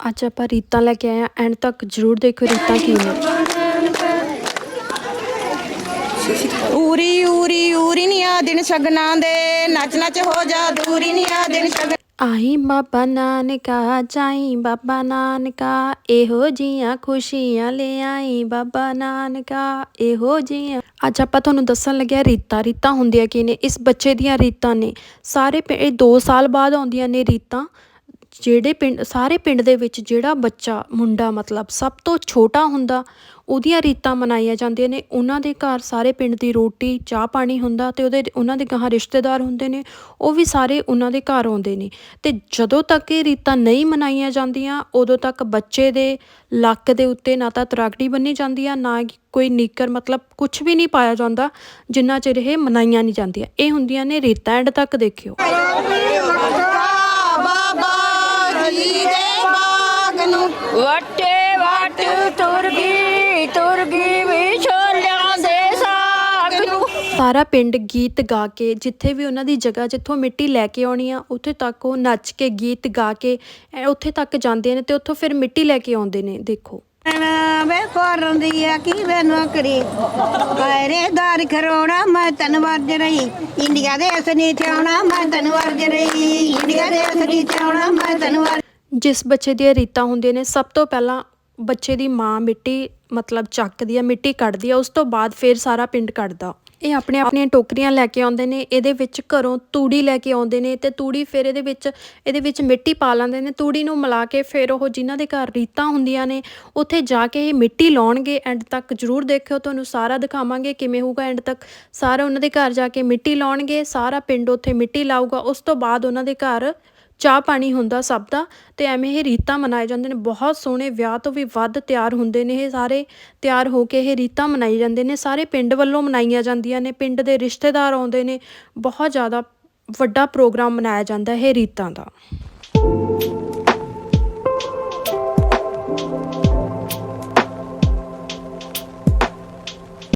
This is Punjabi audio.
ਅੱਜ ਆਪਾਂ ਰੀਤਾਂ ਲੈ ਕੇ ਆਏ ਆ ਐਂਡ ਤੱਕ ਜਰੂਰ ਦੇਖੋ ਰੀਤਾਂ ਕੀ ਨੇ। ਉਰੀ ਉਰੀ ਉਰੀ ਨੀ ਆ ਦਿਨ ਸ਼ਗਨਾਂ ਦੇ। ਨੱਚ ਨੱਚ ਹੋ ਜਾ, ਦੂਰੀ ਨੀ ਆ ਦਿਨ ਸ਼ਗਨ ਆਈ ਬਾਬਾ ਨਾਨਕਾ ਜਾਈ ਬਾਬਾ ਨਾਨਕਾ, ਇਹੋ ਜੀਆਂ ਖੁਸ਼ੀਆਂ ਲੈ ਆਈ ਬਾਬਾ ਨਾਨਕਾ, ਇਹੋ ਜੀਆਂ। ਅੱਜ ਆਪਾਂ ਤੁਹਾਨੂੰ ਦੱਸਣ ਲੱਗਿਆ ਰੀਤਾਂ ਰੀਤਾਂ ਹੁੰਦੀਆਂ ਕੀ ਨੇ, ਇਸ ਬੱਚੇ ਦੀਆਂ ਰੀਤਾਂ ਨੇ। ਸਾਰੇ ਪਿੰ- ਇਹ 2 ਸਾਲ ਬਾਅਦ ਆਉਂਦੀਆਂ ਨੇ ਰੀਤਾਂ। ਜਿਹੜੇ ਪਿੰਡ, ਸਾਰੇ ਪਿੰਡ ਦੇ ਵਿੱਚ ਜਿਹੜਾ ਬੱਚਾ, ਮੁੰਡਾ ਮਤਲਬ ਸਭ ਤੋਂ ਛੋਟਾ ਹੁੰਦਾ, ਉਹਦੀਆਂ ਰੀਤਾਂ ਮਨਾਈਆਂ ਜਾਂਦੀਆਂ ਨੇ। ਉਹਨਾਂ ਦੇ ਘਰ ਸਾਰੇ ਪਿੰਡ ਦੀ ਰੋਟੀ, ਚਾਹ ਪਾਣੀ ਹੁੰਦਾ ਤੇ ਉਹਦੇ, ਉਹਨਾਂ ਦੇ ਗਾਹਾਂ ਰਿਸ਼ਤੇਦਾਰ ਹੁੰਦੇ ਨੇ, ਉਹ ਵੀ ਸਾਰੇ ਉਹਨਾਂ ਦੇ ਘਰ ਆਉਂਦੇ ਨੇ। ਤੇ ਜਦੋਂ ਤੱਕ ਇਹ ਰੀਤਾਂ ਨਹੀਂ ਮਨਾਈਆਂ ਜਾਂਦੀਆਂ, ਉਦੋਂ ਤੱਕ ਬੱਚੇ ਦੇ ਲੱਕ ਦੇ ਉੱਤੇ ਨਾ ਤਾਂ ਤਰਾਕੜੀ ਬੰਨੀ ਜਾਂਦੀ ਆ, ਨਾ ਕੋਈ ਨੀਕਰ ਮਤਲਬ ਕੁਝ ਵੀ ਨਹੀਂ ਪਾਇਆ ਜਾਂਦਾ, ਜਿੰਨਾ ਚਿਰ ਇਹ ਮਨਾਈਆਂ ਨਹੀਂ ਜਾਂਦੀਆਂ। ਇਹ ਹੁੰਦੀਆਂ ਨੇ ਰੀਤਾਂ ਐਂਡ ਤੱਕ ਦੇਖਿਓ। ਸਾਰਾ ਪਿੰਡ ਗੀਤ ਗਾ ਕੇ ਜਿੱਥੇ ਵੀ ਉਹਨਾਂ ਦੀ ਜਗ੍ਹਾ ਜਿੱਥੋਂ ਮਿੱਟੀ ਲੈ ਕੇ ਆਉਣੀ ਆ ਉੱਥੇ ਤੱਕ ਉਹ ਨੱਚ ਕੇ ਗੀਤ ਗਾ ਕੇ ਐ ਉੱਥੇ ਤੱਕ ਜਾਂਦੇ ਨੇ ਤੇ ਉੱਥੋਂ ਫਿਰ ਮਿੱਟੀ ਲੈ ਕੇ ਆਉਂਦੇ ਨੇ ਦੇਖੋ। ਵੇ ਕਰਦੀ ਆ ਕੀ ਵੇ ਨੌਕਰੀ? ਪੈਰੇ ਦਾਰ ਖਰੋਣਾ ਮੈਂ ਤਨ ਵਰਜ ਰਹੀ। ਇੰਡੀਆ ਦੇ ਅਸਨੀ ਥਿਆਉਣਾ ਮੈਂ ਤਨ ਵਰਜ ਰਹੀ। ਇੰਡੀਆ ਦੇ ਅਸਨੀ ਥਿਆਉਣਾ ਮੈਂ ਤਨ ਵਰਜ ਜਿਸ ਬੱਚੇ ਦੀਆਂ ਰੀਤਾਂ ਹੁੰਦੀਆਂ ਨੇ ਸਭ ਤੋਂ ਪਹਿਲਾਂ ਬੱਚੇ ਦੀ ਮਾਂ ਮਿੱਟੀ ਮਤਲਬ ਚੱਕਦੀ ਆ, ਮਿੱਟੀ ਕੱਢਦੀ ਆ, ਉਸ ਤੋਂ ਬਾਅਦ ਫਿਰ ਸਾਰਾ ਪਿੰਡ ਕੱਢਦਾ। ਇਹ ਆਪਣੇ ਆਪਣੀਆਂ ਟੋਕਰੀਆਂ ਲੈ ਕੇ ਆਉਂਦੇ ਨੇ, ਇਹਦੇ ਵਿੱਚ ਘਰੋਂ ਤੂੜੀ ਲੈ ਕੇ ਆਉਂਦੇ ਨੇ ਤੇ ਤੂੜੀ ਫਿਰ ਇਹਦੇ ਵਿੱਚ ਇਹਦੇ ਵਿੱਚ ਮਿੱਟੀ ਪਾ ਲੈਂਦੇ ਨੇ। ਤੂੜੀ ਨੂੰ ਮਿਲਾ ਕੇ ਫਿਰ ਉਹ ਜਿਨ੍ਹਾਂ ਦੇ ਘਰ ਰੀਤਾਂ ਹੁੰਦੀਆਂ ਨੇ, ਉੱਥੇ ਜਾ ਕੇ ਇਹ ਮਿੱਟੀ ਲਾਉਣਗੇ। ਐਂਡ ਤੱਕ ਜਰੂਰ ਦੇਖਿਓ, ਤੁਹਾਨੂੰ ਸਾਰਾ ਦਿਖਾਵਾਂਗੇ ਕਿਵੇਂ ਹੋਊਗਾ। ਐਂਡ ਤੱਕ ਸਾਰਾ ਉਹਨਾਂ ਦੇ ਘਰ ਜਾ ਕੇ ਮਿੱਟੀ ਲਾਉਣਗੇ, ਸਾਰਾ ਪਿੰਡ ਉੱਥੇ ਮਿੱਟੀ ਲਾਊਗਾ। ਉਸ ਤੋਂ ਬਾਅਦ ਉਹਨਾਂ ਦੇ ਘਰ ਚਾਹ ਪਾਣੀ ਹੁੰਦਾ ਸਭ ਦਾ ਤੇ ਐਵੇਂ ਇਹ ਰੀਤਾਂ ਮਨਾਏ ਜਾਂਦੇ ਨੇ। ਬਹੁਤ ਸੋਹਣੇ ਵਿਆਹ ਤੋਂ ਵੀ ਵੱਧ ਤਿਆਰ ਹੁੰਦੇ ਨੇ ਇਹ ਸਾਰੇ। ਤਿਆਰ ਹੋ ਕੇ ਇਹ ਰੀਤਾਂ ਮਨਾਈ ਜਾਂਦੇ ਨੇ। ਸਾਰੇ ਪਿੰਡ ਵੱਲੋਂ ਮਨਾਈਆਂ ਜਾਂਦੀਆਂ ਨੇ। ਪਿੰਡ ਦੇ ਰਿਸ਼ਤੇਦਾਰ ਆਉਂਦੇ ਨੇ। ਬਹੁਤ ਜ਼ਿਆਦਾ ਵੱਡਾ ਪ੍ਰੋਗਰਾਮ ਮਨਾਇਆ ਜਾਂਦਾ ਇਹ ਰੀਤਾਂ ਦਾ।